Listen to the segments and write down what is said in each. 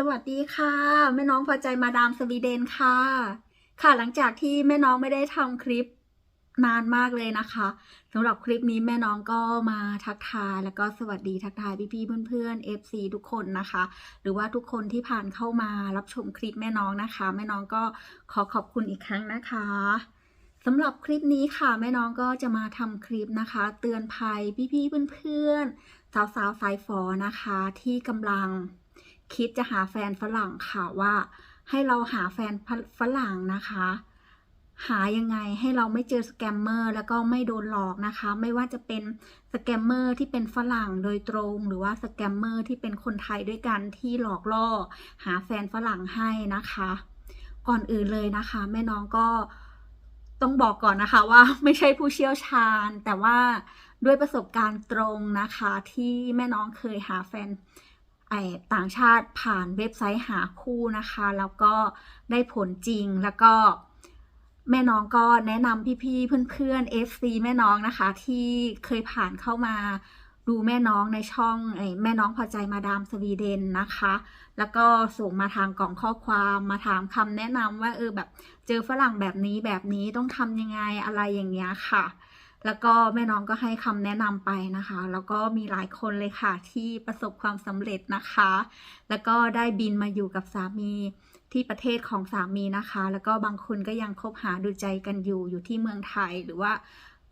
สวัสดีค่ะ แม่น้องพอใจมาดามสวีเดนค่ะ ค่ะหลังจากที่แม่น้องไม่ได้ทำคลิปนานมากเลยนะคะสำหรับคลิปนี้แม่น้องก็มาทักทายแล้วก็สวัสดีทักทายพี่ๆเพื่อนๆ FC ทุกคนนะคะ หรือว่าทุกคนที่ผ่านเข้ามารับชมคลิปแม่น้องนะคะ แม่น้องก็ขอขอบคุณอีกครั้งนะคะสำหรับคลิปนี้ค่ะแม่น้องก็จะมาทำคลิปนะคะ เตือนภัยพี่ๆเพื่อนๆสาวๆสายฝอนะคะที่กำลัง คิดจะหาแฟนฝรั่งค่ะว่า ให้เราหาแฟนฝรั่งนะคะ หายังไงให้เราไม่เจอสแกมเมอร์แล้วก็ไม่โดนหลอกนะคะ ไม่ว่าจะเป็นสแกมเมอร์ที่เป็นฝรั่งโดยตรง หรือว่าสแกมเมอร์ที่เป็นคนไทยด้วยกันที่หลอกล่อ หาแฟนฝรั่งให้นะคะ ก่อนอื่นเลยนะคะ แม่น้องก็ต้องบอกก่อนนะคะว่าไม่ใช่ผู้เชี่ยวชาญ แต่ว่าด้วยประสบการณ์ตรงนะคะ ที่แม่น้องเคยหาแฟน ต่างชาติผ่านเว็บไซต์หาคู่นะคะ แล้วก็ได้ผลจริงแล้วก็แม่น้องก็แนะนำพี่ๆเพื่อนๆ FC แม่น้องนะคะ ที่เคยผ่านเข้ามาดูแม่น้องในช่องอแม่น้องพอใจมาดามสวีเดนนะคะ แล้วก็ส่งมาทางกล่องข้อความมาถามคำแนะนำว่าเออแบบเจอฝรั่งแบบนี้แบบนี้ต้องทำยังไงอะไรอย่างเงี้ยค่ะ แล้วก็แม่น้องก็ให้คำแนะนำไปนะคะ แล้วก็มีหลายคนเลยค่ะที่ประสบความสำเร็จนะคะ แล้วก็ได้บินมาอยู่กับสามีที่ประเทศของสามีนะคะ แล้วก็บางคนก็ยังคบหาดูใจกันอยู่อยู่ที่เมืองไทยหรือว่า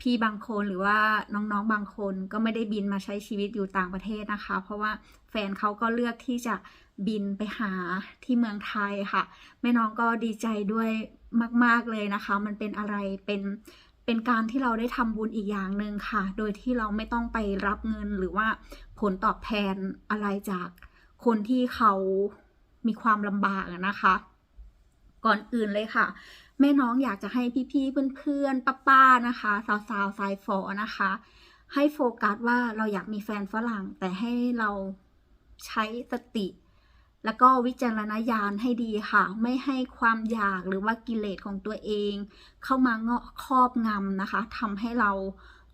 พี่บางคนหรือว่าน้องๆบางคนก็ไม่ได้บินมาใช้ชีวิตอยู่ต่างประเทศนะคะ เพราะว่าแฟนเขาก็เลือกที่จะบินไปหาที่เมืองไทยค่ะ แม่น้องก็ดีใจด้วยมาก ๆเลยนะคะ มันเป็นอะไรเป็น เป็นการที่เราได้ทำบุญอีกอย่างหนึ่งค่ะ โดยที่เราไม่ต้องไปรับเงินหรือว่าผลตอบแทนอะไรจากคนที่เขามีความลำบากนะคะ ก่อนอื่นเลยค่ะ แม่น้องอยากจะให้พี่ๆเพื่อนๆป้าๆนะคะ สาวๆสายฝอนะคะ ให้โฟกัสว่าเราอยากมีแฟนฝรั่ง แต่ให้เราใช้สติ แล้วก็วิจารณญาณให้ดีค่ะ ไม่ให้ความอยากหรือว่ากิเลสของตัวเอง เข้ามาเงาะครอบงำนะคะทำให้เรา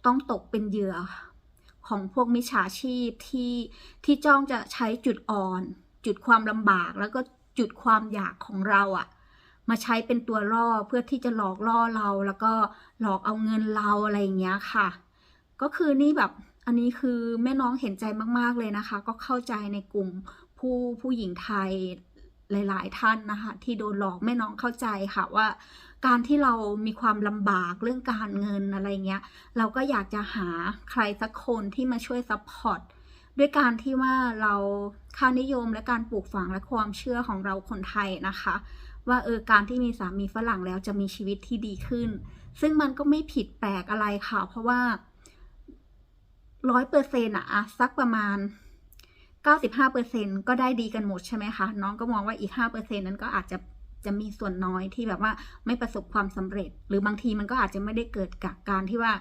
ต้องตกเป็นเหยื่อของพวกมิจฉาชีพที่ที่จ้องจะใช้จุดอ่อน จุดความลำบากแล้วก็จุดความอยากของเราอะมาใช้เป็นตัวล่อเพื่อที่จะหลอกล่อเราแล้วก็หลอกเอาเงินเราอะไรอย่างเงี้ยค่ะ ก็คือนี่แบบอันนี้คือแม่น้องเห็นใจมาก ๆเลยนะคะ ก็เข้าใจในกลุ่ม ผู้ผู้หญิงไทยหลาย ๆ ท่านนะคะที่โดนหลอกแม่น้องเข้าใจค่ะว่า การที่เรามีความลำบากเรื่องการเงินอะไรเงี้ย เราก็อยากจะหาใครสักคนที่มาช่วยซัพพอร์ตด้วยการที่ว่าเราค่านิยมและการปลูกฝังและความเชื่อของเราคนไทยนะคะ ว่าเออการที่มีสามีฝรั่งแล้วจะมีชีวิตที่ดีขึ้น ซึ่งมันก็ไม่ผิดแปลกอะไรค่ะ เพราะว่าร้อยเปอร์เซ็นต์อะสักประมาณ 95%ก็ได้ดีกันหมดใช่ไหมคะน้องก็มองว่าอีก 5%นั้นก็อาจจะจะมีส่วนน้อยที่แบบว่าไม่ประสบความสำเร็จ หรือบางทีมันก็อาจจะไม่ได้เกิดจากการที่ว่า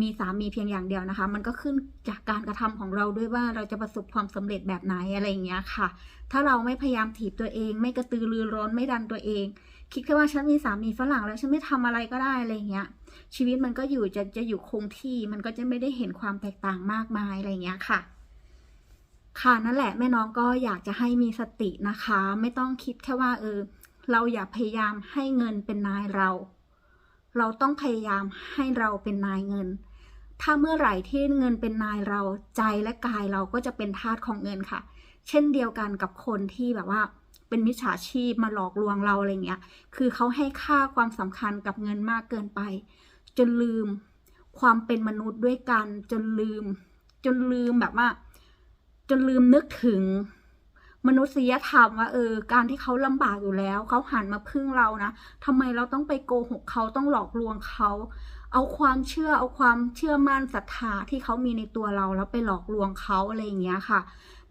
มีสามีเพียงอย่างเดียวนะคะ มันก็ขึ้นจากการกระทำของเราด้วยว่าเราจะประสบความสำเร็จแบบไหนอะไรอย่างเงี้ยค่ะ ถ้าเราไม่พยายามถีบตัวเอง ไม่กระตือรือร้นไม่ดันตัวเอง คิดแค่ว่าฉันมีสามีฝรั่งแล้วฉันไม่ทำอะไรก็ได้อะไรอย่างเงี้ย ชีวิตมันก็อยู่จะจะอยู่คงที่มันก็จะไม่ได้เห็นความแตกต่างมากมายอะไรอย่างเงี้ยค่ะ ค่ะนั่นแหละแม่น้องก็อยากจะให้มีสตินะคะ ไม่ต้องคิดแค่ว่าเออเราอย่าพยายามให้เงินเป็นนายเรา เราต้องพยายามให้เราเป็นนายเงิน ถ้าเมื่อไหร่ที่เงินเป็นนายเราใจและกายเราก็จะเป็นทาสของเงินค่ะ เช่นเดียวกันกับคนที่แบบว่า เป็นมิจฉาชีพมาหลอกลวงเราอะไรเงี้ย คือเขาให้ค่าความสำคัญกับเงินมากเกินไป จนลืมความเป็นมนุษย์ด้วยกันจนลืม จนลืมแบบว่า จนลืมนึกถึงมนุษยธรรมว่าเออ การที่เขาลำบากอยู่แล้ว เขาหันมาพึ่งเรานะทำไมเราต้องไปโกหกเขาต้องหลอกลวงเขาเอาความเชื่อเอาความเชื่อมั่นศรัทธาที่เขามีในตัวเราแล้วไปหลอกลวงเขาอะไรอย่างเงี้ยค่ะ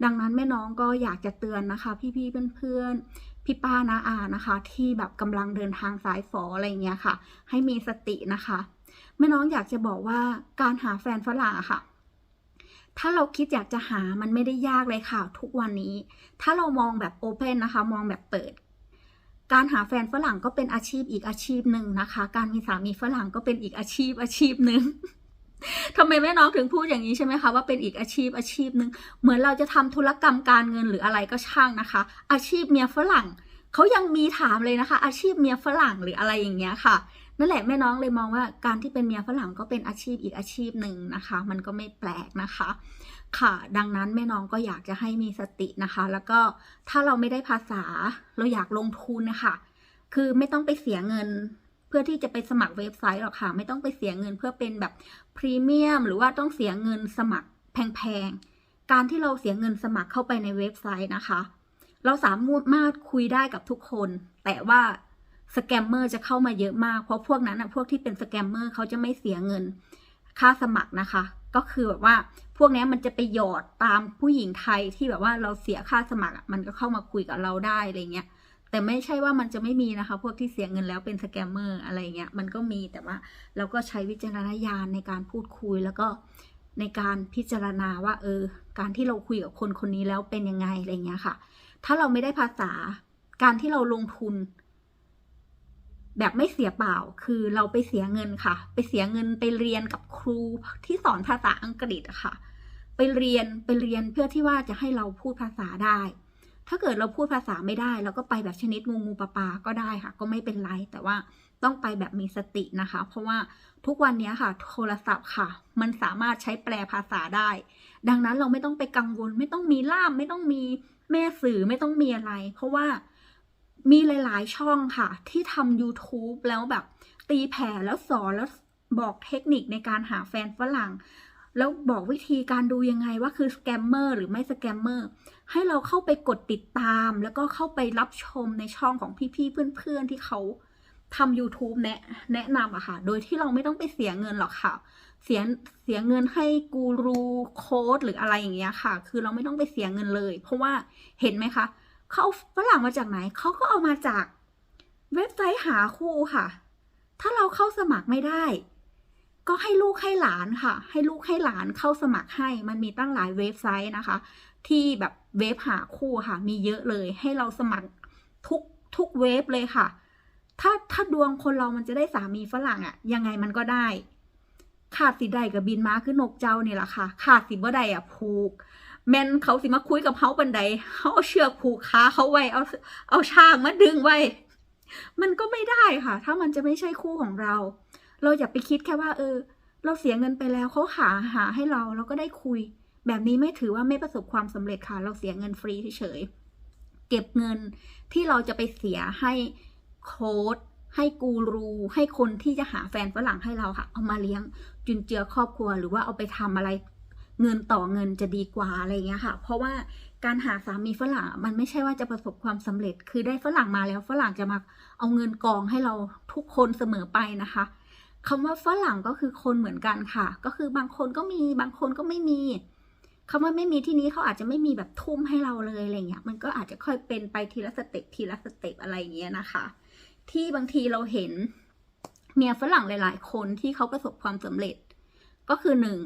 ดังนั้นแม่น้องก็อยากจะเตือนนะคะ พี่ๆเพื่อนๆพี่ป้านาอานะคะ ที่แบบกำลังเดินทางสายฝออะไรอย่างเงี้ยค่ะ ให้มีสตินะคะ แม่น้องอยากจะบอกว่าการหาแฟนฝรั่งอะค่ะ ถ้าเราคิดอยากจะหามันไม่ได้ยากเลยค่ะ ทุกวันนี้ ถ้าเรามองแบบโอเพนนะคะ มองแบบเปิด การหาแฟนฝรั่งก็เป็นอาชีพอีกอาชีพหนึ่งนะคะ การมีสามีฝรั่งก็เป็นอีกอาชีพอาชีพหนึ่งทำไมแม่น้องถึงพูดอย่างนี้ใช่ไหมคะว่าเป็นอีกอาชีพอาชีพหนึ่งเหมือนเราจะทำธุรกรรมการเงินหรืออะไรก็ช่างนะคะ อาชีพเมียฝรั่งเขายังมีถามเลยนะคะ อาชีพเมียฝรั่งหรืออะไรอย่างเงี้ยค่ะ นั่นแหละแม่น้องเลยมองว่าการที่เป็นเมียฝรั่งก็เป็นอาชีพอีกอาชีพหนึ่งนะคะ มันก็ไม่แปลกนะคะ ค่ะ ดังนั้นแม่น้องก็อยากจะให้มีสตินะคะ แล้วก็ถ้าเราไม่ได้ภาษาเราอยากลงทุนนะคะคือไม่ต้องไปเสียเงินเพื่อที่จะไปสมัครเว็บไซต์หรอกค่ะ ไม่ต้องไปเสียเงินเพื่อเป็นแบบพรีเมียมหรือว่าต้องเสียเงินสมัครแพงๆ การที่เราเสียเงินสมัครเข้าไปในเว็บไซต์นะคะ เราสามารถคุยได้กับทุกคน แต่ว่า สแกมเมอร์จะเข้ามาเยอะมาก เพราะพวกนั้นนะพวกที่เป็นสแกมเมอร์เขาจะไม่เสียเงิน ค่าสมัครนะคะ ก็คือแบบว่าพวกนี้มันจะไปหยอดตามผู้หญิงไทยที่แบบว่าเราเสียค่าสมัครมันก็เข้ามาคุยกับเราได้อะไรเงี้ยแต่ไม่ใช่ว่ามันจะไม่มีนะคะ พวกที่เสียเงินแล้วเป็นสแกมเมอร์อะไรเงี้ยมันก็มีแต่ว่าเราก็ใช้วิจารณญาณในการพูดคุยแล้วก็ในการพิจารณาว่า เออ การที่เราคุยกับคนคนนี้แล้วเป็นยังไงอะไรเงี้ยค่ะ ถ้าเราไม่ได้ภาษาการที่เราลงทุน แบบไม่เสียเปล่า คือเราไปเสียเงินค่ะ ไปเสียเงินไปเรียนกับครูที่สอนภาษาอังกฤษอะค่ะ ไปเรียนไปเรียนเพื่อที่ว่าจะให้เราพูดภาษาได้ ถ้าเกิดเราพูดภาษาไม่ได้ เราก็ไปแบบชนิดงูงูปลาปลาก็ได้ค่ะ ก็ไม่เป็นไร แต่ว่าต้องไปแบบมีสตินะคะ เพราะว่าทุกวันนี้ค่ะ โทรศัพท์ค่ะ มันสามารถใช้แปลภาษาได้ ดังนั้นเราไม่ต้องไปกังวล ไม่ต้องมีล่าม ไม่ต้องมีแม่สื่อไม่ต้องมีอะไร เพราะว่า มีหลาย ๆ ช่องค่ะ ที่ทำ YouTube แล้วแบบตีแผ่แล้วสอนแล้วบอกเทคนิคในการหาแฟนฝรั่ง แล้วบอกวิธีการดูยังไงว่าคือสแกมเมอร์หรือไม่สแกมเมอร์ให้เราเข้าไปกดติดตาม แล้วก็เข้าไปรับชมในช่องของพี่ ๆ เพื่อน ๆ ที่เขาทำ YouTube แนะแนะนำอะค่ะ โดยที่เราไม่ต้องไปเสียเงินหรอกค่ะ เสียเสียเงินให้กูรูโค้ดหรืออะไรอย่างเงี้ยค่ะ คือเราไม่ต้องไปเสียเงินเลย เพราะว่าเห็นไหมคะ เขาฝรั่งมาจากไหน เขาก็เอามาจากเว็บไซต์หาคู่ค่ะ ถ้าเราเข้าสมัครไม่ได้ ก็ให้ลูกให้หลานค่ะ ให้ลูกให้หลานเข้าสมัครให้ มันมีตั้งหลายเว็บไซต์นะคะ ที่แบบเว็บหาคู่ค่ะ มีเยอะเลย ให้เราสมัครทุกทุกเว็บเลยค่ะ ถ้าถ้าดวงคนเรามันจะได้สามีฝรั่งอะยังไงมันก็ได้ ขาดสิใดกับบินมาคือนกเจ้านี่แหละค่ะ ขาดสิบ่ใดอะผูก แมนเขาสิมาคุยกับเขาบันไดเขาเอาเชือกผูกขาเขาไว้เอาเอาช่างมาดึงไว้ มันก็ไม่ได้ค่ะ ถ้ามันจะไม่ใช่คู่ของเรา เราอย่าไปคิดแค่ว่า เออ เราเสียเงินไปแล้วเขาหาหาให้เราเราก็ได้คุย แบบนี้ไม่ถือว่าไม่ประสบความสำเร็จค่ะ เราเสียเงินฟรีเฉยเก็บเงินที่เราจะไปเสียให้โค้ดให้กูรูให้คนที่จะหาแฟนฝรั่งให้เราค่ะ เอามาเลี้ยงจุนเจือครอบครัวหรือว่าเอาไปทำอะไร เงินต่อเงินจะดีกว่าอะไรเงี้ยค่ะ เพราะว่าการหาสามีฝรั่งมันไม่ใช่ว่าจะประสบความสำเร็จ คือได้ฝรั่งมาแล้วฝรั่งจะมาเอาเงินกองให้เราทุกคนเสมอไปนะคะคำว่าฝรั่งก็คือคนเหมือนกันค่ะ ก็คือบางคนก็มีบางคนก็ไม่มีคำว่าไม่มีที่นี้เขาอาจจะไม่มีแบบทุ่มให้เราเลยอะไรเงี้ย มันก็อาจจะค่อยเป็นไปทีละสเต็ปทีละสเต็ปอะไรเงี้ยนะคะ ที่บางทีเราเห็นเมียฝรั่งหลาย ๆ คนที่เขาประสบความสำเร็จ ก็คือหนึ่ง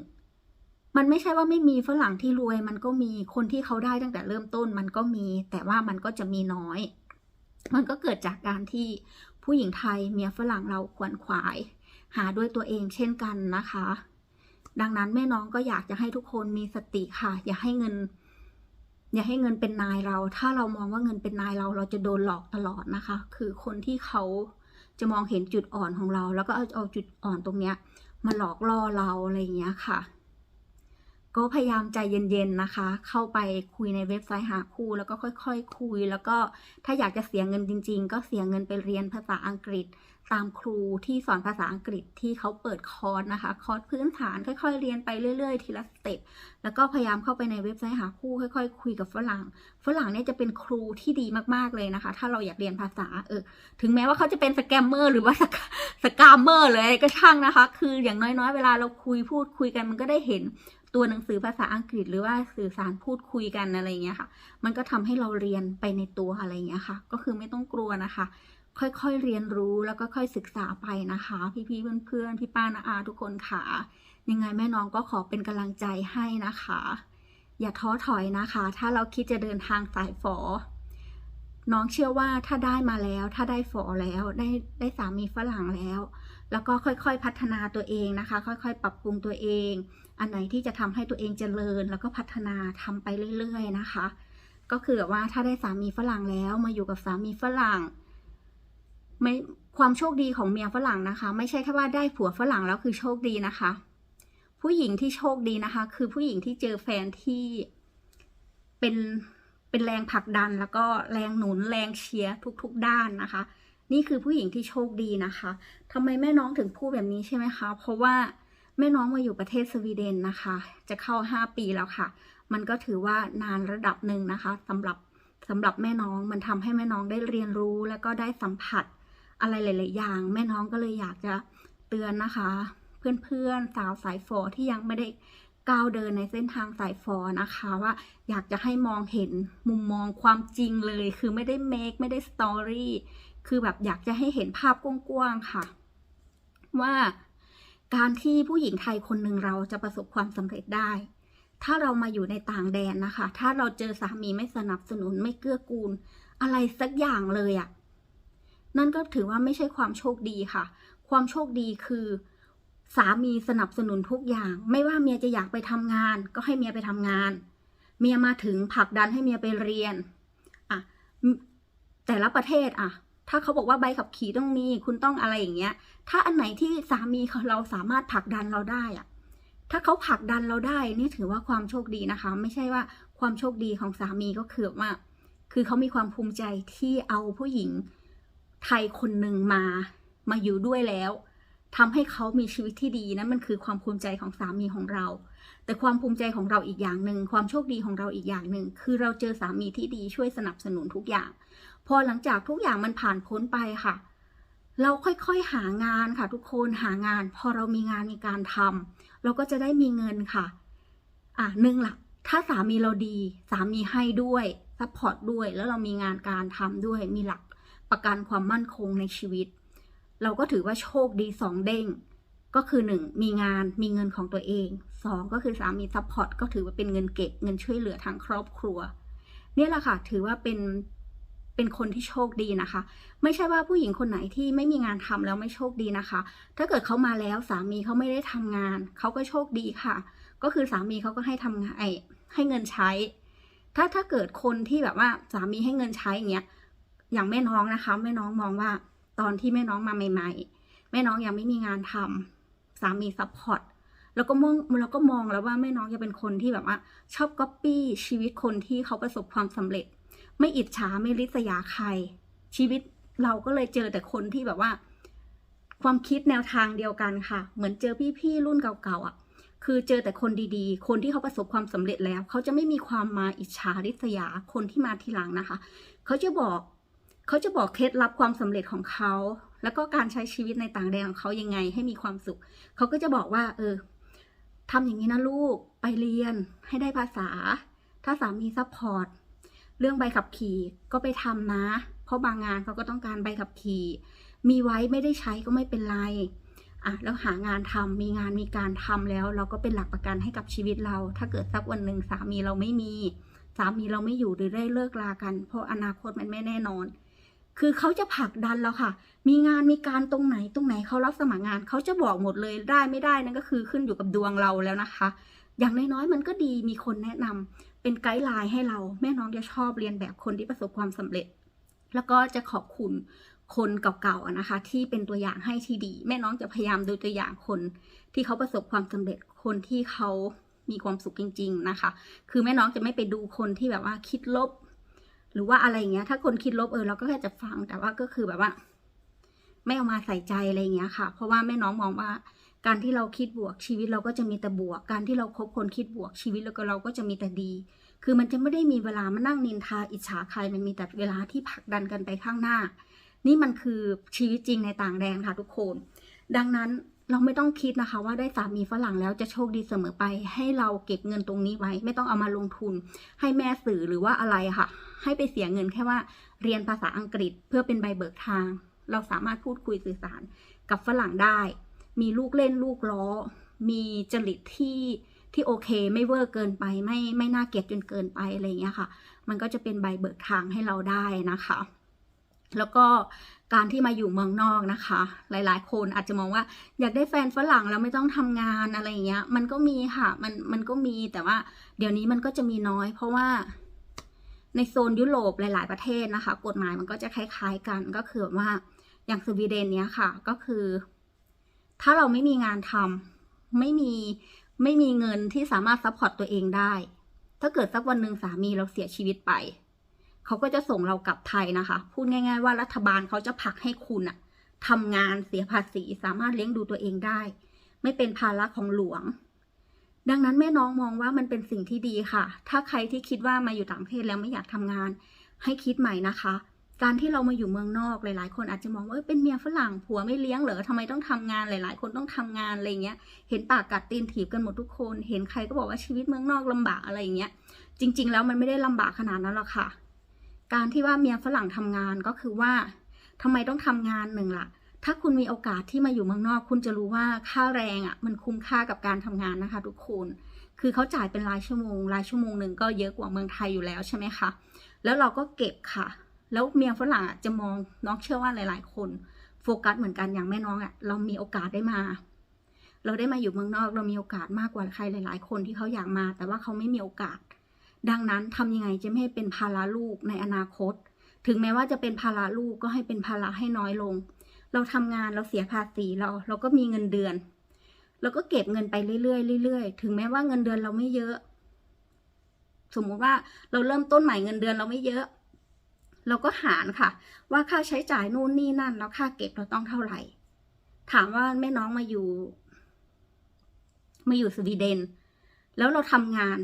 มันไม่ใช่ว่าไม่มีฝรั่งที่รวย มันก็มีคนที่เขาได้ตั้งแต่เริ่มต้น มันก็มี แต่ว่ามันก็จะมีน้อย มันก็เกิดจากการที่ผู้หญิงไทยเมียฝรั่งเราขวนขวาย หาด้วยตัวเองเช่นกันนะคะ ดังนั้นแม่น้องก็อยากจะให้ทุกคนมีสติค่ะ อย่าให้เงิน อย่าให้เงินเป็นนายเรา ถ้าเรามองว่าเงินเป็นนายเรา เราจะโดนหลอกตลอดนะคะ คือคนที่เขาจะมองเห็นจุดอ่อนของเรา แล้วก็เอาเอาจุดอ่อนตรงเนี้ยมาหลอกล่อเราอะไรอย่างเงี้ยค่ะ ก็พยายามใจเย็นๆนะคะ เข้าไปคุยในเว็บไซต์หาคู่ แล้วก็ค่อยๆคคุย แล้วก็ถ้าอยากจะเสียเงินจริง ๆ ก็เสียเงินไปเรียนภาษาอังกฤษ ตามครูที่สอนภาษาอังกฤษที่เขาเปิดคอร์สนะคะ คอร์สพื้นฐานค่อย ๆ เรียนไปเรื่อย ๆ ทีละสเต็ป แล้วก็พยายามเข้าไปในเว็บไซต์หาคู่ ค่อย ๆ คุยกับฝรั่ง ฝรั่งเนี่ยจะเป็นครูที่ดีมากๆเลยนะคะ ถ้าเราอยากเรียนภาษา เออ ถึงแม้ว่าเขาจะเป็นสแกมเมอร์หรือว่าสกามเมอร์เลยก็ช่างนะคะ คืออย่างน้อยๆ เวลาเราคุยพูดคุยกันมันก็ได้เห็น ตัวหนังสือภาษาอังกฤษหรือว่าสื่อสารพูดคุยกันอะไรเงี้ยค่ะ มันก็ทำให้เราเรียนไปในตัวอะไรเงี้ยค่ะ ก็คือไม่ต้องกลัวนะคะ ค่อยๆเรียนรู้แล้วก็ค่อยศึกษาไปนะคะ พี่ๆเพื่อนๆพี่ป้านาอาทุกคนค่ะ ยังไงแม่น้องก็ขอเป็นกำลังใจให้นะคะ อย่าท้อถอยนะคะ ถ้าเราคิดจะเดินทางสายฝอ น้องเชื่อว่าถ้าได้มาแล้ว ถ้าได้ฝอแล้วได้ได้สามีฝรั่งแล้ว แล้วก็ค่อยๆพัฒนาตัวเองนะคะ ค่อยๆ ปรับปรุงตัวเอง อันไหนที่จะทำให้ตัวเองเจริญ แล้วก็พัฒนาทำไปเรื่อยๆนะคะ ก็คือแบบว่าถ้าได้สามีฝรั่งแล้วมาอยู่กับสามีฝรั่งไม่ความโชคดีของเมียฝรั่งนะคะ ไม่ใช่แค่ว่าได้ผัวฝรั่งแล้วคือโชคดีนะคะ ผู้หญิงที่โชคดีนะคะ คือผู้หญิงที่เจอแฟนที่เป็นเป็นแรงผลักดันแล้วก็แรงหนุนแรงเชียร์ทุก ๆ ด้านนะคะ นี่คือผู้หญิงที่โชคดีนะคะทำไมแม่น้องถึงพูดแบบนี้ใช่ไหมคะ เพราะว่า แม่น้องมาอยู่ประเทศสวีเดนนะคะ จะเข้าห้าปีแล้วค่ะ มันก็ถือว่านานระดับหนึ่งนะคะสำหรับสำหรับแม่น้องมันทำให้แม่น้องได้เรียนรู้ แล้วก็ได้สัมผัสอะไรหลาย ๆ อย่าง แม่น้องก็เลยอยากจะเตือนนะคะ เพื่อนๆสาวสายฟอที่ยังไม่ได้ก้าวเดินในเส้นทางสายฟอนะคะว่าอยากจะให้มองเห็นมุมมองความจริงเลย คือไม่ได้เมคไม่ได้สตอรี่คือแบบอยากจะให้เห็นภาพกว้างๆค่ะ ว่า การที่ผู้หญิงไทยคนหนึ่งเราจะประสบความสำเร็จได้ ถ้าเรามาอยู่ในต่างแดนนะคะ ถ้าเราเจอสามีไม่สนับสนุนไม่เกื้อกูล อะไรสักอย่างเลยอะ่ะ นั่นก็ถือว่าไม่ใช่ความโชคดีค่ะ ความโชคดีคือสามีสนับสนุนทุกอย่าง ไม่ว่าเมียจะอยากไปทำงาน ก็ให้เมียไปทำงาน เมียมาถึงผลักดันให้เมียไปเรียน อะ แต่ละประเทศอะ ถ้าเขาบอกว่าใบขับขี่ต้องมี คุณต้องอะไรอย่างเงี้ย ถ้าอันไหนที่สามีเราสามารถผลักดันเราได้อะถ้าเขาผลักดันเราได้นี่ถือว่าความโชคดีนะคะ ไม่ใช่ว่าความโชคดีของสามีก็คือว่า คือเขามีความภูมิใจที่เอาผู้หญิงไทยคนหนึ่งมา มาอยู่ด้วยแล้วทำให้เขามีชีวิตที่ดีนะั่นมันคือความภูมิใจของสามีของเรา แต่ความภูมิใจของเราอีกอย่างหนึ่งความโชคดีของเราอีกอย่างหนึ่งคือเราเจอสามีที่ดีช่วยสนับสนุนทุกอย่าง พอหลังจากทุกอย่างมันผ่านพ้นไปค่ะ เราค่อยๆหางานค่ะ ทุกคนหางาน พอเรามีงานมีการทำเราก็จะได้มีเงินค่ะ อะหนึ่งละถ้าสามีเราดี สามีให้ด้วยซัพพอร์ตด้วยแล้วเรามีงานการทำด้วยมีหลักประกันความมั่นคงในชีวิต เราก็ถือว่าโชคดีสองเด้ง ก็คือหนึ่งมีงานมีเงินของตัวเองสองก็คือสามีซัพพอร์ตก็ถือว่าเป็นเงินเก็บเงินช่วยเหลือทางครอบครัวเนี่แหละค่ะ ถือว่าเป็นเป็นคนที่โชคดีนะคะ ไม่ใช่ว่าผู้หญิงคนไหนที่ไม่มีงานทำแล้วไม่โชคดีนะคะ ถ้าเกิดเขามาแล้วสามีเขาไม่ได้ทำงาน เขาก็โชคดีค่ะ ก็คือสามีเขาก็ให้ทำงานให้เงินใช้ ถ้าถ้าเกิดคนที่แบบว่าสามีให้เงินใช้อย่างเงี้ยอย่างแม่น้องนะคะ แม่น้องมองว่าตอนที่แม่น้องมาใหม่ ๆ แม่น้องยังไม่มีงานทำ สามีซัพพอร์ตแล้วก็มองแล้วก็มองแล้วว่าแม่น้องจะเป็นคนที่แบบว่า ชอบก๊อปปี้ชีวิตคนที่เขาประสบความสำเร็จ ไม่อิจฉาไม่ริษยาใคร ชีวิตเราก็เลยเจอแต่คนที่แบบว่า ความคิดแนวทางเดียวกันค่ะ เหมือนเจอพี่ๆรุ่นเก่าๆอะ คือเจอแต่คนดีๆ คนที่เขาประสบความสำเร็จแล้ว เขาจะไม่มีความมาอิจฉาริษยาคนที่มาทีหลังนะคะ เขาจะบอก เขาจะบอกเคล็ดลับความสำเร็จของเขา แล้วก็การใช้ชีวิตในต่างแดนของเขายังไงให้มีความสุข เขาก็จะบอกว่า เออทำอย่างนี้นะลูกไปเรียนให้ได้ภาษา ถ้าสามีซัพพอร์ตเรื่องใบขับขี่ก็ไปทำนะ เพราะบางงานเขาก็ต้องการใบขับขี่ มีไว้ไม่ได้ใช้ก็ไม่เป็นไรอะแล้วหางานทำมีงานมีการทำแล้ว เราก็เป็นหลักประกันให้กับชีวิตเรา ถ้าเกิดสักวันหนึ่งสามีเราไม่มี สามีเราไม่อยู่หรือได้เลิกลากัน เพราะอนาคตมันไม่แน่นอน คือเขาจะผลักดันเราค่ะ มีงานมีการตรงไหนตรงไหนเขารับสมัครงานเขาจะบอกหมดเลยได้ไม่ได้นั่นก็คือขึ้นอยู่กับดวงเราแล้วนะคะ อย่างน้อยๆมันก็ดีมีคนแนะนำเป็นไกด์ไลน์ให้เราแม่น้องจะชอบเรียนแบบคนที่ประสบความสำเร็จ แล้วก็จะขอบคุณคนเก่าๆนะคะ ที่เป็นตัวอย่างให้ที่ดี แม่น้องจะพยายามดูตัวอย่างคน ที่เขาประสบความสำเร็จคนที่เขามีความสุขจริง ๆนะคะ คือแม่น้องจะไม่ไปดูคนที่แบบว่าคิดลบ หรือว่าอะไรเงี้ย ถ้าคนคิดลบเออเราก็แค่จะฟังแต่ว่าก็คือแบบว่า ไม่เอามาใส่ใจอะไรเงี้ยค่ะ เพราะว่าแม่น้องมองว่า การที่เราคิดบวกชีวิตเราก็จะมีแต่บวก การที่เราคบคนคิดบวกชีวิตแล้วก็เราก็จะมีแต่ดี คือมันจะไม่ได้มีเวลามานั่งนินทาอิจฉาใครมันมีแต่เวลาที่ผลักดันกันไปข้างหน้า นี่มันคือชีวิตจริงในต่างแดนค่ะทุกคน ดังนั้น เราไม่ต้องคิดนะคะ ว่าได้สามีฝรั่งแล้วจะโชคดีเสมอไป ให้เราเก็บเงินตรงนี้ไว้ ไม่ต้องเอามาลงทุน ให้แม่สื่อหรือว่าอะไรค่ะ ให้ไปเสียเงินแค่ว่าเรียนภาษาอังกฤษเพื่อเป็นใบเบิกทาง เราสามารถพูดคุยสื่อสารกับฝรั่งได้ มีลูกเล่นลูกล้อ มีจริตที่ที่โอเคไม่เวอร์เกินไปไม่ไม่น่าเกลียดจนเกินไปอะไรอย่างเงี้ยค่ะ มันก็จะเป็นใบเบิกทางให้เราได้นะคะ แล้วก็ การที่มาอยู่เมืองนอกนะคะ หลายๆ คนอาจจะมองว่าอยากได้แฟนฝรั่งแล้วไม่ต้องทำงานอะไรอย่างเงี้ย มันก็มีค่ะ มันมันก็มีแต่ว่า เดี๋ยวนี้มันก็จะมีน้อย เพราะว่าในโซนยุโรปหลาย ๆ ประเทศนะคะ กฎหมายมันก็จะคล้ายๆกันก็คือว่าอย่างสวีเดนเนี้ยค่ะ ก็คือ ถ้าเราไม่มีงานทำไม่มีไม่มีเงินที่สามารถซัพพอร์ตตัวเองได้ ถ้าเกิดสักวันหนึ่งสามีเราเสียชีวิตไป เขาก็จะส่งเรากลับไทยนะคะ พูดง่าย ๆ ว่ารัฐบาลเขาจะผลักให้คุณอะทำงานเสียภาษีสามารถเลี้ยงดูตัวเองได้ ไม่เป็นภาระของหลวง ดังนั้นแม่น้องมองว่ามันเป็นสิ่งที่ดีค่ะ ถ้าใครที่คิดว่ามาอยู่ต่างประเทศแล้วไม่อยากทำงาน ให้คิดใหม่นะคะ การที่เรามาอยู่เมืองนอกหลาย ๆ คนอาจจะมองว่าเป็นเมียฝรั่งผัวไม่เลี้ยงเหรอทำไมต้องทำงานหลาย ๆ คนต้องทำงานอะไรเงี้ย เห็นปากกัดตีนถีบกันหมดทุกคน เห็นใครก็บอกว่าชีวิตเมืองนอกลำบากอะไรอย่างเงี้ย จริง ๆ แล้วมันไม่ได้ลำบากขนาดนั้นหรอกค่ะ การที่ว่าเมียฝรั่งทำงานก็คือว่าทำไมต้องทำงานหนึ่งล่ะ ถ้าคุณมีโอกาสที่มาอยู่เมืองนอก คุณจะรู้ว่าค่าแรงอะมันคุ้มค่ากับการทำงานนะคะ ทุกคน คือเขาจ่ายเป็นรายชั่วโมง รายชั่วโมงหนึ่งก็เยอะกว่าเมืองไทยอยู่แล้วใช่ไหมคะ แล้วเราก็เก็บค่ะ แล้วเมียฝรั่งอะจะมองน้องเชื่อว่าหลาย ๆ คน โฟกัสเหมือนกันอย่างแม่น้องอะเรามีโอกาสได้มา เราได้มาอยู่เมืองนอก เรามีโอกาสมากกว่าใครหลาย ๆ คนที่เขาอยากมา แต่ว่าเขาไม่มีโอกาส ดังนั้นทำยังไงจะไม่ให้เป็นภาระลูกในอนาคต ถึงแม้ว่าจะเป็นภาระลูกก็ให้เป็นภาระให้น้อยลง เราทำงานเราเสียภาษีเรา เราก็มีเงินเดือนเราก็เก็บเงินไปเรื่อยๆเรื่อยๆ ถึงแม้ว่าเงินเดือนเราไม่เยอะ สมมุติว่าเราเริ่มต้นใหม่เงินเดือนเราไม่เยอะ เราก็หารค่ะ ว่าค่าใช้จ่ายนู่นนี่นั่น แล้วค่าเก็บเราต้องเท่าไหร่ ถามว่าแม่น้องมาอยู่ มาอยู่สวีเดน แล้วเราทำงาน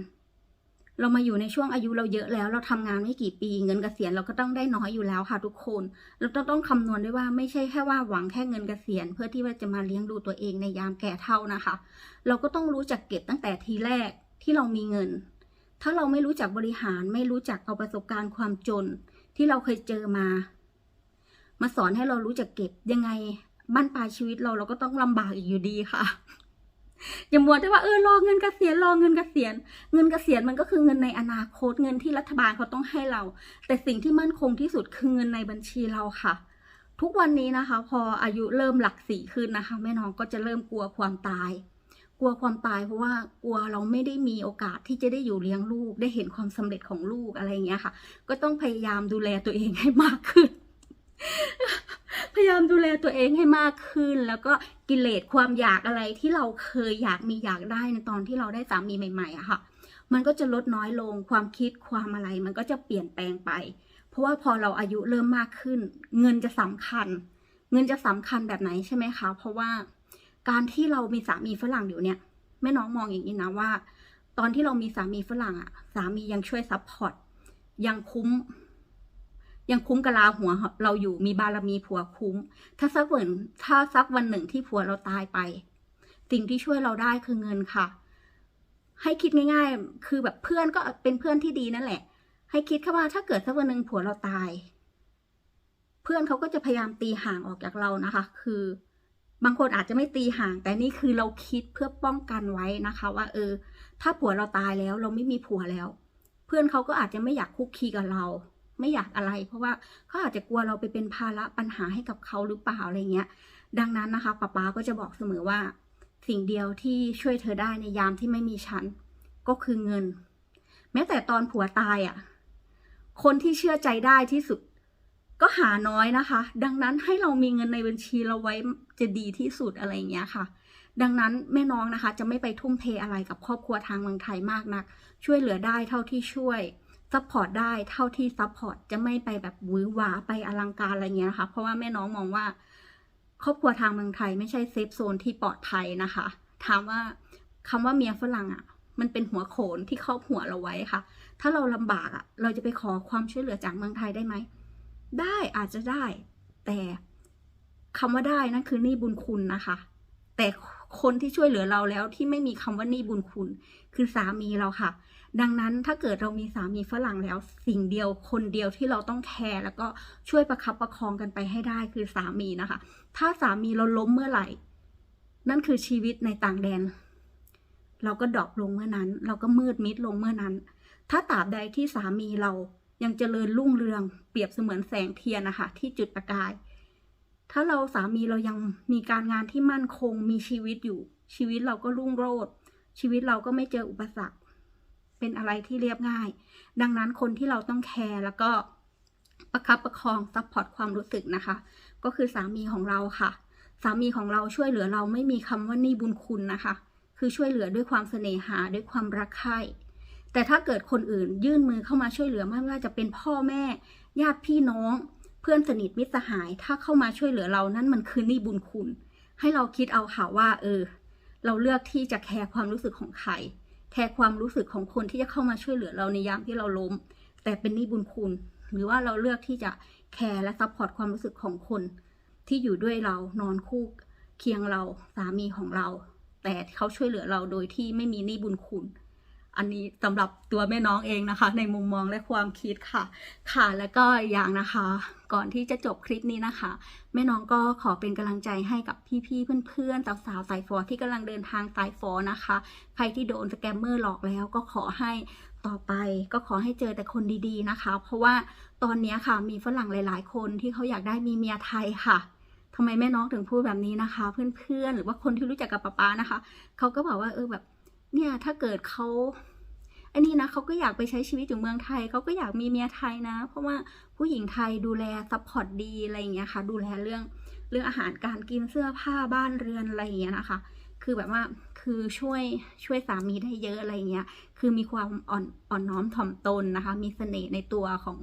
เรามาอยู่ในช่วงอายุเราเยอะแล้ว เราทำงานไม่กี่ปี เงินเกษียณเราก็ต้องได้น้อยอยู่แล้วค่ะทุกคน เราต้องต้องคำนวณด้วยว่าไม่ใช่แค่ว่าหวังแค่เงินเกษียณ เพื่อที่ว่าจะมาเลี้ยงดูตัวเองในยามแก่เฒ่านะคะ เราก็ต้องรู้จักเก็บตั้งแต่ทีแรกที่เรามีเงิน ถ้าเราไม่รู้จักบริหารไม่รู้จักเอาประสบการณ์ความจน ที่เราเคยเจอมา มาสอนให้เรารู้จักเก็บยังไงบ้านปลายชีวิตเราเราก็ต้องลำบากอีกอยู่ดีค่ะ อย่ามัวแต่ว่าเออรอเงินเกษียณรอเงินเกษียณเงินเกษียณมันก็คือเงินในอนาคตเงินที่รัฐบาลเขาต้องให้เรา แต่สิ่งที่มั่นคงที่สุดคือเงินในบัญชีเราค่ะ ทุกวันนี้นะคะ พออายุเริ่มหลักสี่ขึ้นนะคะแม่น้องก็จะเริ่มกลัวความตาย กลัวความตายเพราะว่ากลัวเราไม่ได้มีโอกาสที่จะได้อยู่เลี้ยงลูก ได้เห็นความสำเร็จของลูกอะไรอย่างเงี้ยค่ะ ก็ต้องพยายามดูแลตัวเองให้มากขึ้น ยายามดูแลตัวเองให้มากขึ้น แล้วก็กิเลสความอยากอะไรที่เราเคยอยากมีอยากได้ในตอนที่เราได้สามีใหม่ๆอะค่ะ มันก็จะลดน้อยลงความคิดความอะไร มันก็จะเปลี่ยนแปลงไป เพราะว่าพอเราอายุเริ่มมากขึ้น เงินจะสำคัญ เงินจะสำคัญแบบไหนใช่ไหมคะ เพราะว่าการที่เรามีสามีฝรั่งอยู่เนี่ยแม่น้องมองอย่างนี้นะว่า ตอนที่เรามีสามีฝรั่งอะสามียังช่วยซัพพอร์ตยังคุ้ม ยังคุ้มกะลาหัวเราอยู่มีบารมีผัวคุ้ม ถ้าสักวันถ้าสักวันหนึ่งที่ผัวเราตายไป สิ่งที่ช่วยเราได้คือเงินค่ะ ให้คิดง่าย ๆ คือแบบเพื่อนก็เป็นเพื่อนที่ดีนั่นแหละ ให้คิดค่ะว่าถ้าเกิดสักวันหนึ่งผัวเราตาย เพื่อนเขาก็จะพยายามตีห่างออกจากเรานะคะ คือบางคนอาจจะไม่ตีห่าง แต่นี่คือเราคิดเพื่อป้องกันไว้นะคะ ว่า เออ ถ้าผัวเราตายแล้ว เราไม่มีผัวแล้ว เพื่อนเขาก็อาจจะไม่อยากคุกคีกับเรา ไม่อยากอะไร เพราะว่าเขาอาจจะกลัวเราไปเป็นภาระปัญหาให้กับเขาหรือเปล่าอะไรเงี้ย ดังนั้นนะคะป๊าป๊าก็จะบอกเสมอว่า สิ่งเดียวที่ช่วยเธอได้ในยามที่ไม่มีฉัน ก็คือเงิน แม้แต่ตอนผัวตายอะ่ะ คนที่เชื่อใจได้ที่สุด ก็หาน้อยนะคะ ดังนั้นให้เรามีเงินในบัญชีเราไว้จะดีที่สุดอะไรเงี้ยค่ะดังนั้นแม่น้องนะคะจะไม่ไปทุ่มเทอะไรกับครอบครัวทางเมืองไทยมากนัก ช่วยเหลือได้เท่าที่ช่วย ซัพพอร์ตได้เท่าที่ซัพพอร์ตจะไม่ไปแบบวือหวาไปอลังการอะไรเงี้ยนะคะ เพราะว่าแม่น้องมองว่า ครอบครัวทางเมืองไทยไม่ใช่เซฟโซนที่ปลอดภัยนะคะ ถามว่าคำว่าเมียฝรั่งอะ มันเป็นหัวโขนที่ครอบหัวเราไว้ค่ะ ถ้าเราลำบากอะ เราจะไปขอความช่วยเหลือจากเมืองไทยได้ไหม ได้อาจจะได้ แต่คำว่าได้นั่นคือหนี้บุญคุณนะคะ แต่คนที่ช่วยเหลือเราแล้วที่ไม่มีคำว่าหนี้บุญคุณ คือสามีเราค่ะ ดังนั้นถ้าเกิดเรามีสามีฝรั่งแล้วสิ่งเดียวคนเดียวที่เราต้องแคร์แล้วก็ช่วยประคับประคองกันไปให้ได้คือสามีนะคะ ถ้าสามีเราล้มเมื่อไหร่ นั่นคือชีวิตในต่างแดน เราก็ดรอปลงเมื่อนั้น เราก็มืดมิดลงเมื่อนั้น ถ้าตราบใดที่สามีเรายังเจริญรุ่งเรือง เปรียบเสมือนแสงเทียนนะคะที่จุดประกาย ถ้าเราสามีเรายังมีการงานที่มั่นคงมีชีวิตอยู่ ชีวิตเราก็รุ่งโรจน์ชีวิตเราก็ไม่เจออุปสรรค เป็นอะไรที่เรียบง่าย ดังนั้นคนที่เราต้องแคร์แล้วก็ประคับประคองซัพพอร์ตความรู้สึกนะคะ ก็คือสามีของเราค่ะ สามีของเราช่วยเหลือเราไม่มีคำว่านี่บุญคุณนะคะ คือช่วยเหลือด้วยความเสน่หาด้วยความรักใคร่แต่ถ้าเกิดคนอื่นยื่นมือเข้ามาช่วยเหลือไม่ว่าจะเป็นพ่อแม่ ญาติพี่น้อง เพื่อนสนิทมิตรสหาย ถ้าเข้ามาช่วยเหลือเรานั่นมันคือนี่บุญคุณ ให้เราคิดเอาค่ะว่า เออ เราเลือกที่จะแคร์ความรู้สึกของใคร แคร์ความรู้สึกของคนที่จะเข้ามาช่วยเหลือเราในยามที่เราล้ม แต่เป็นนี่บุญคุณ หรือว่าเราเลือกที่จะแคร์และซัพพอร์ตความรู้สึกของคนที่อยู่ด้วยเรานอนคู่เคียงเราสามีของเรา แต่เขาช่วยเหลือเราโดยที่ไม่มีนี่บุญคุณ อันนี้สำหรับตัวแม่น้องเองนะคะ ในมุมมองและความคิดค่ะ ค่ะแล้วก็อย่างนะคะ ก่อนที่จะจบคลิปนี้นะคะ แม่น้องก็ขอเป็นกำลังใจให้กับพี่ๆเพื่อนๆสาวๆสายฟอที่กำลังเดินทางสายฟอนะคะ ใครที่โดนสแกมเมอร์หลอกแล้วก็ขอให้ต่อไปก็ขอให้เจอแต่คนดีๆนะคะ เพราะว่าตอนนี้ค่ะมีฝรั่งหลาย ๆ คนที่เขาอยากได้มีเมียไทยค่ะทำไมแม่น้องถึงพูดแบบนี้นะคะ เพื่อนๆหรือว่าคนที่รู้จักกับป๊าป๊านะคะเขาก็บอกว่าเออแบบ เนี่ยถ้าเกิดเขาอันนี้นะเขาก็อยากไปใช้ชีวิตอยู่เมืองไทยเขาก็อยากมีเมียไทยนะ เพราะว่าผู้หญิงไทยดูแลซัพพอร์ตดีอะไรอย่างเงี้ยค่ะ ดูแลเรื่องเรื่องอาหารการกินเสื้อผ้าบ้านเรือนอะไรอย่างเงี้ยนะคะ คือแบบว่าคือช่วยช่วยสามีได้เยอะอะไรเงี้ย คือมีความอ่อนอ่อนน้อมถ่อมตนนะคะ มีเสน่ห์ในตัวของ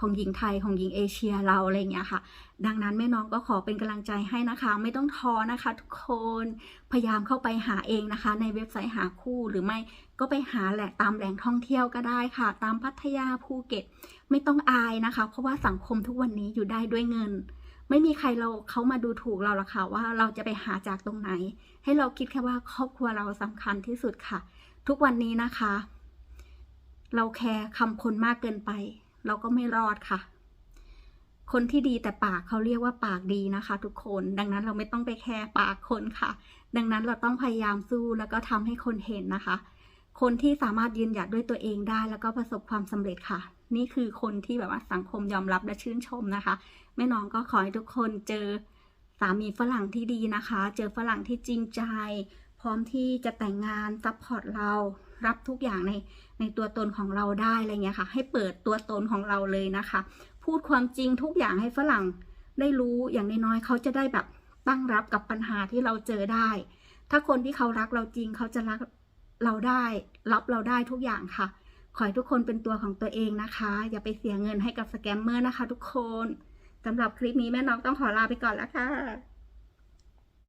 ของหญิงไทยของหญิงเอเชียเราอะไรเงี้ยค่ะ ดังนั้นแม่น้องก็ขอเป็นกำลังใจให้นะคะ ไม่ต้องท้อนะคะ ทุกคนพยายามเข้าไปหาเองนะคะ ในเว็บไซต์หาคู่หรือไม่ก็ไปหาแหละตามแหล่งท่องเที่ยวก็ได้ค่ะ ตามพัทยาภูเก็ตไม่ต้องอายนะคะ เพราะว่าสังคมทุกวันนี้อยู่ได้ด้วยเงิน ไม่มีใครเราเขามาดูถูกเราหรอกค่ะว่าเราจะไปหาจากตรงไหน ให้เราคิดแค่ว่าครอบครัวเราสำคัญที่สุดค่ะ ทุกวันนี้นะคะ เราแคร์คำคนมากเกินไป เราก็ไม่รอดค่ะ คนที่ดีแต่ปากเขาเรียกว่าปากดีนะคะ ทุกคน ดังนั้นเราไม่ต้องไปแคร์ปากคนค่ะ ดังนั้นเราต้องพยายามสู้แล้วก็ทำให้คนเห็นนะคะ คนที่สามารถยืนหยัดด้วยตัวเองได้แล้วก็ประสบความสำเร็จค่ะ นี่คือคนที่แบบว่าสังคมยอมรับและชื่นชมนะคะ แม่น้องก็ขอให้ทุกคนเจอสามีฝรั่งที่ดีนะคะ เจอฝรั่งที่จริงใจ พร้อมที่จะแต่งงานซัพพอร์ตเรา รับทุกอย่างในในตัวตนของเราได้อะไรเงี้ยค่ะ ให้เปิดตัวตนของเราเลยนะคะ พูดความจริงทุกอย่างให้ฝรั่งได้รู้อย่างน้อยๆเขาจะได้แบบตั้งรับกับปัญหาที่เราเจอได้ ถ้าคนที่เขารักเราจริงเขาจะรักเราได้ รับเราได้ทุกอย่างค่ะ ขอให้ทุกคนเป็นตัวของตัวเองนะคะ อย่าไปเสียเงินให้กับสแกมเมอร์นะคะ ทุกคนสำหรับคลิปนี้แม่น้องต้องขอลาไปก่อนแล้วค่ะ